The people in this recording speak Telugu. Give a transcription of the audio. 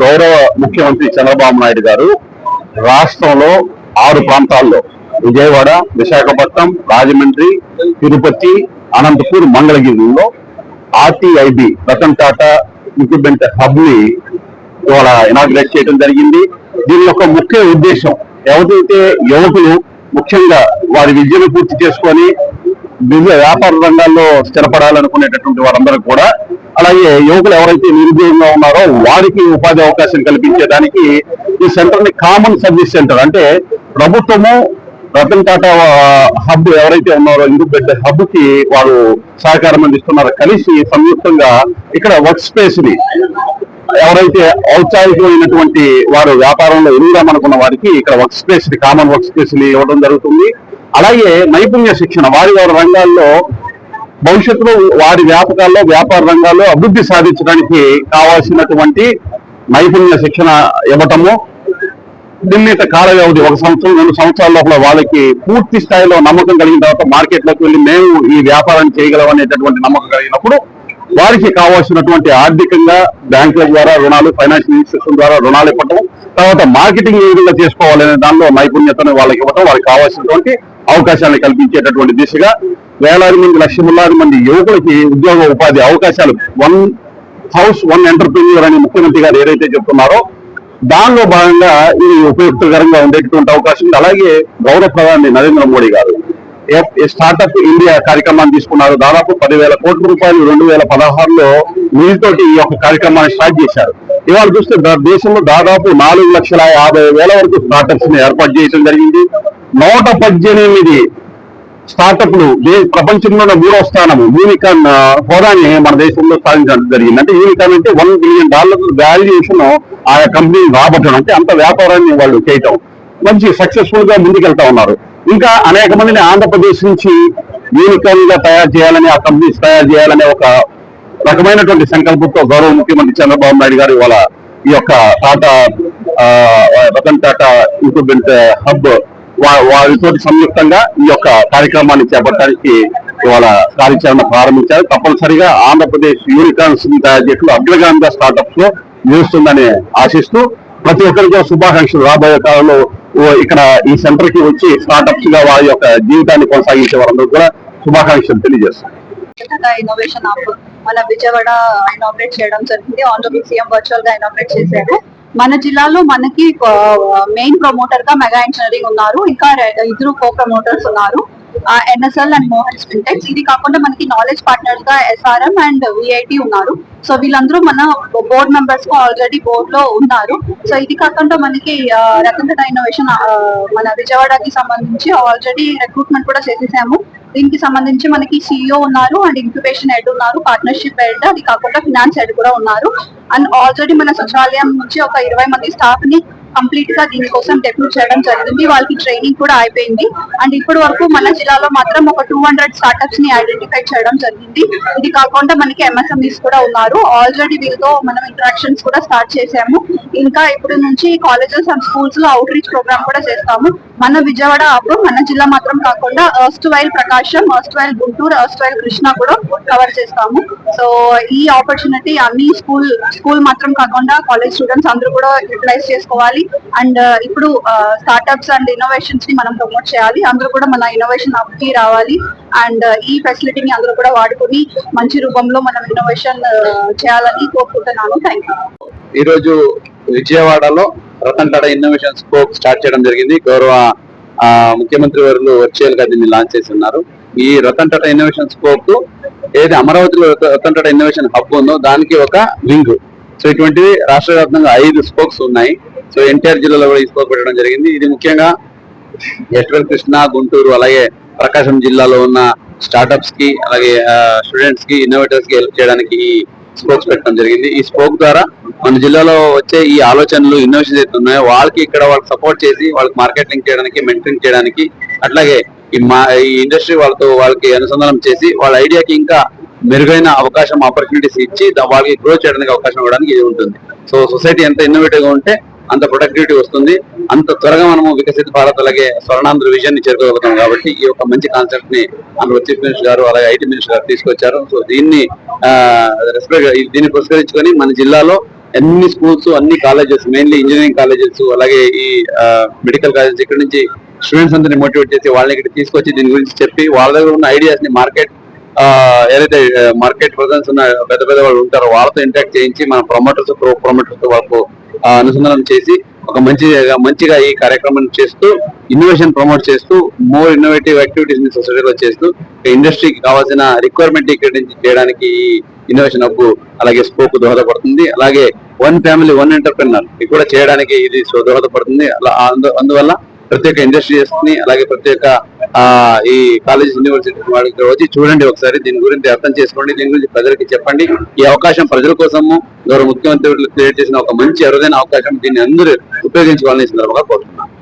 గౌరవ ముఖ్యమంత్రి చంద్రబాబు నాయుడు గారు రాష్ట్రంలో ఆరు ప్రాంతాల్లో విజయవాడ విశాఖపట్నం రాజమండ్రి తిరుపతి అనంతపూర్ మంగళగిరిలో ఆర్టీఐబి రతన్ టాటా ఇంక్రిమెంట్ హబ్ని ఇవాళ ఇనాగ్రేట్ చేయడం జరిగింది. దీని యొక్క ముఖ్య ఉద్దేశం ఎవరైతే యువకులు ముఖ్యంగా వారి విద్యను పూర్తి చేసుకొని వివిధ వ్యాపార రంగాల్లో స్థిరపడాలనుకునేటటువంటి వారందరూ కూడా అలాగే యువకులు ఎవరైతే నిరుద్యోగంగా ఉన్నారో వారికి ఉపాధి అవకాశం కల్పించేదానికి ఈ సెంటర్ని కామన్ సర్వీస్ సెంటర్ అంటే ప్రభుత్వము రతన్ టాటా హబ్ ఎవరైతే ఉన్నారో ఇందుబెడ్ హబ్కి వారు సహకారం అందిస్తున్నారో. కలిసి సంయుక్తంగా ఇక్కడ వర్క్ స్పేస్ని ఎవరైతే ఔత్సాహికమైనటువంటి వారు వ్యాపారంలో ఎదుగుదామనుకున్న వారికి ఇక్కడ వర్క్ స్పేస్ని కామన్ వర్క్ స్పేస్ని ఇవ్వడం జరుగుతుంది. అలాగే నైపుణ్య శిక్షణ వారి వారి రంగాల్లో భవిష్యత్తులో వారి వ్యాపకాల్లో వ్యాపార రంగాల్లో అభివృద్ధి సాధించడానికి కావాల్సినటువంటి నైపుణ్య శిక్షణ ఇవ్వటము నిర్ణీత కాల వ్యవధి ఒక సంవత్సరం రెండు సంవత్సరాల లోపల వాళ్ళకి పూర్తి స్థాయిలో నమ్మకం కలిగిన తర్వాత మార్కెట్లోకి వెళ్ళి మేము ఈ వ్యాపారాన్ని చేయగలం అనేటటువంటి నమ్మకం కలిగినప్పుడు వారికి కావాల్సినటువంటి ఆర్థికంగా బ్యాంకుల ద్వారా రుణాలు ఫైనాన్షియల్ ఇన్స్టిట్యూషన్ ద్వారా రుణాలు ఇవ్వటం తర్వాత మార్కెటింగ్ ఏ విధంగా చేసుకోవాలనే దానిలో నైపుణ్యతను వాళ్ళకి ఇవ్వటం వారికి కావాల్సినటువంటి అవకాశాలను కల్పించేటటువంటి దిశగా వేలాది మంది లక్షలాది మంది యువకులకి ఉద్యోగ ఉపాధి అవకాశాలు వన్ హౌస్ వన్ ఎంటర్ప్రీనియర్ అని ముఖ్యమంత్రి గారు ఏదైతే చెప్తున్నారో దానిలో భాగంగా ఇది ఉపయుక్తకరంగా ఉండేటటువంటి అవకాశం ఉంది. అలాగే గౌరవ ప్రధాని నరేంద్ర మోడీ గారు స్టార్టప్ ఇండియా కార్యక్రమాన్ని తీసుకున్నారు. దాదాపు పదివేల కోట్ల రూపాయలు రెండు వేల పదహారులో నిధితోటి ఈ యొక్క కార్యక్రమాన్ని స్టార్ట్ చేశారు. ఇవాళ చూస్తే దేశంలో దాదాపు నాలుగు లక్షల యాభై వేల వరకు స్టార్టప్స్ని ఏర్పాటు చేయడం జరిగింది. నూట పద్దెనిమిది స్టార్టప్లు ప్రపంచంలోనే మూడో స్థానము. యూనికాన్ ఆ, హోదాని మన దేశంలో సాధించడం జరిగింది. అంటే యూనికాన్ అంటే వన్ బిలియన్ డాలర్ వాల్యుయేషన్ ఆ కంపెనీ రాబట్టడం. అంటే అంత వ్యాపారాన్ని వాళ్ళు చేయటం. మంచి సక్సెస్ఫుల్గా ముందుకెళ్తా ఉన్నారు. ఇంకా అనేక మందిని ఆంధ్రప్రదేశ్ నుంచి యూనికాన్గా తయారు చేయాలని ఆ కంపెనీస్ తయారు చేయాలనే ఒక రకమైనటువంటి సంకల్పంతో గౌరవ ముఖ్యమంత్రి చంద్రబాబు నాయుడు గారు ఇవాళ ఈ యొక్క టాటా రతన్ టాటా ఇంక్రిమెంట్ హబ్ వారితో సంయుక్తంగా ఈ యొక్క కార్యక్రమాన్ని చేపట్టడానికి ఇవాళ కార్యాచరణ ప్రారంభించారు. తప్పనిసరిగా ఆంధ్రప్రదేశ్ యూనికాన్స్ తయారు చేయడంలో అగ్రగామిగా స్టార్టప్స్లో నిలుస్తుందని ఆశిస్తూ ప్రతి ఒక్కరికి శుభాకాంక్షలు. రాబోయే కాలంలో ఇక్కడ ఈ సెంటర్కి వచ్చి స్టార్టప్స్గా వారి యొక్క జీవితాన్ని కొనసాగించే వారందరూ కూడా శుభాకాంక్షలు తెలియజేస్తారు. ఇన్నోవేషన్ మన విజయవాడ ఇనాగ్రేట్ చేయడం జరిగింది. ఆంధ్రప్రదేశ్ సీఎం వర్చువల్గా ఇనాగ్రేట్ చేశారు. మన జిల్లాలో మనకి మెయిన్ ప్రమోటర్గా మెగా ఇంజనీరింగ్ ఉన్నారు. ఇంకా ఇద్దరు కో ప్రమోటర్స్ ఉన్నారు. ఎన్ఎస్ఎల్ అండ్ మోహన్ స్పిన్టెక్స్ ఇది కాకుండా మనకి నాలెడ్జ్ పార్ట్నర్స్గా ఎస్ఆర్ఎం అండ్ విఐటి ఉన్నారు. సో వీళ్ళందరూ మన బోర్డ్ మెంబర్స్గా ఆల్రెడీ బోర్డ్లో ఉన్నారు. సో ఇది కాకుండా మనకి ఆ, ఇన్నోవేషన్ మన విజయవాడకి సంబంధించి ఆల్రెడీ రిక్రూట్మెంట్ కూడా చేసేసాము. దీనికి సంబంధించి మనకి సిఇఓ ఉన్నారు అండ్ ఇంక్యుబేషన్ హెడ్ ఉన్నారు పార్ట్నర్షిప్ హెడ్ అది కాకుండా ఫినాన్స్ హెడ్ కూడా ఉన్నారు. అండ్ ఆల్రెడీ మన సచివాలయం నుంచి ఒక ఇరవై మంది స్టాఫ్ని కంప్లీట్గా దీనికోసం డెప్యూట్ చేయడం జరిగింది. వాళ్ళకి ట్రైనింగ్ కూడా అయిపోయింది. అండ్ ఇప్పటి వరకు మన జిల్లాలో మాత్రం ఒక టూ హండ్రెడ్ స్టార్టప్స్ని ఐడెంటిఫై చేయడం జరిగింది. ఇది కాకుండా మనకి ఎంఎస్ఎంఈస్ కూడా ఉన్నారు. ఆల్రెడీ వీళ్ళతో మనం ఇంటరాక్షన్స్ కూడా స్టార్ట్ చేసాము ఇంకా ఇప్పుడు నుంచి కాలేజెస్ అండ్ స్కూల్స్లో అవుట్ రీచ్ ప్రోగ్రామ్ కూడా చేస్తాము. మన విజయవాడ అప్పుడు మన జిల్లా మాత్రం కాకుండా as well Prakasam as well Guntur as well Krishna కూడా కవర్ చేస్తాము. సో ఈ ఆపర్చునిటీ అన్ని స్కూల్ స్కూల్ మాత్రం కాకుండా కాలేజ్ స్టూడెంట్స్ అందరూ కూడా యూటిలైజ్ చేసుకోవాలి. అండ్ uh, ఇప్పుడు స్టార్ట్అప్స్ అండ్ ఇన్నోవేషన్స్ని మనం ప్రమోట్ చేయాలి. అందరూ కూడా మన ఇన్నోవేషన్ హబ్కి రావాలి అండ్ uh, ఈ ఫెసిలిటీని అందరూ కూడా వాడుకొని మంచి రూపంలో మనం ఇన్నోవేషన్ uh, చేయాలని కోరుకుంటున్నాను. థ్యాంక్ యూ ఈ రోజు విజయవాడలో Ratan Tata innovation scope start చేయడం జరిగింది. గౌరవ ముఖ్యమంత్రి వారు వర్చువల్గా దీన్ని లాంచ్ చేసి ఉన్నారు. ఈ రతన్ టాటా ఇన్నోవేషన్ స్కోప్ ఏది అమరావతిలో రత- రతన్ టాటా ఇన్నోవేషన్ హబ్ ఉందో దానికి ఒక వింగ్ సో ఇటువంటివి రాష్ట్ర వ్యాప్తంగా ఐదు స్పోక్స్ ఉన్నాయి. సో ఎన్టీఆర్ జిల్లాలో కూడా ఈ స్పోక్ పెట్టడం జరిగింది. ఇది ముఖ్యంగా ఎస్ట్వెల్ కృష్ణ గుంటూరు అలాగే ప్రకాశం జిల్లాలో ఉన్న స్టార్టప్స్కి అలాగే స్టూడెంట్స్కి ఇన్నోవేటర్స్కి హెల్ప్ చేయడానికి ఈ స్పోక్స్ పెట్టడం జరిగింది. ఈ స్పోక్ ద్వారా మన జిల్లాలో వచ్చే ఈ ఆలోచనలు ఇన్నోవేషన్ ఏదైతే ఉన్నాయో వాళ్ళకి ఇక్కడ వాళ్ళకి సపోర్ట్ చేసి వాళ్ళకి మార్కెటింగ్ చేయడానికి మెయింటైన్ చేయడానికి అట్లాగే ఈ మా ఈ ఇండస్ట్రీ వాళ్ళతో వాళ్ళకి అనుసంధానం చేసి వాళ్ళ ఐడియాకి ఇంకా మెరుగైన అవకాశం ఆపర్చునిటీస్ ఇచ్చి వాళ్ళకి గ్రో చేయడానికి అవకాశం ఇవ్వడానికి ఇది ఉంటుంది. సో సొసైటీ ఎంత ఇన్నోవేటివ్గా ఉంటే అంత ప్రొడక్టివిటీ వస్తుంది. అంత త్వరగా మనము వికసిత భారత్ అలాగే స్వర్ణాంధ్ర విజన్ని చేరుకోగలుగుతాం కాబట్టి ఈ యొక్క మంచి కాన్సెప్ట్ని మన చీఫ్ మినిస్టర్ గారు అలాగే ఐటీ మినిస్టర్ గారు తీసుకొచ్చారు. సో దీన్ని ఆ, దీన్ని పురస్కరించుకొని మన జిల్లాలో అన్ని స్కూల్స్ అన్ని కాలేజెస్ మెయిన్లీ ఇంజనీరింగ్ కాలేజెస్ అలాగే ఈ మెడికల్ కాలేజెస్ ఇక్కడ నుంచి స్టూడెంట్స్ అందరినీ మోటివేట్ చేసి వాళ్ళని ఇక్కడ తీసుకొచ్చి దీని గురించి చెప్పి వాళ్ళ దగ్గర ఉన్న ఐడియాస్ని మార్కెట్ ఏదైతే మార్కెట్ ప్రజెన్స్ ఉన్న పెద్ద పెద్ద వాళ్ళు ఉంటారో వాళ్ళతో ఇంటాక్ట్ చేయించి మన ప్రమోటర్స్ ప్రో ప్రమోటర్స్ వాళ్ళకు అనుసంధానం చేసి ఒక మంచి మంచిగా ఈ కార్యక్రమం చేస్తూ ఇన్నోవేషన్ ప్రమోట్ చేస్తూ మోర్ ఇన్నోవేటివ్ యాక్టివిటీస్ని సొసైటీలో చేస్తూ ఇండస్ట్రీకి కావాల్సిన రిక్వైర్మెంట్ ఇక్కడ నుంచి చేయడానికి ఈ ఇన్నోవేషన్ హబ్ అలాగే స్కోప్ దోహదపడుతుంది. అలాగే వన్ ఫ్యామిలీ వన్ ఎంటర్ప్రినర్ ఇది కూడా చేయడానికి ఇది దోహదపడుతుంది. అలా అందు- అందువల్ల ప్రత్యేక ఇండస్ట్రీస్ని అలాగే ప్రత్యేక ఆ ఈ కాలేజ్ యూనివర్సిటీ వాళ్ళకి వచ్చి చూడండి ఒకసారి దీని గురించి అర్థం చేసుకోండి దీని గురించి ప్రజలకి చెప్పండి. ఈ అవకాశం ప్రజల కోసము గౌరవ ముఖ్యమంత్రి క్రియేట్ చేసిన ఒక మంచి అరుదైన అవకాశం దీన్ని అందరూ ఉపయోగించుకోవాలని సందర్భంగా కోరుతున్నాను.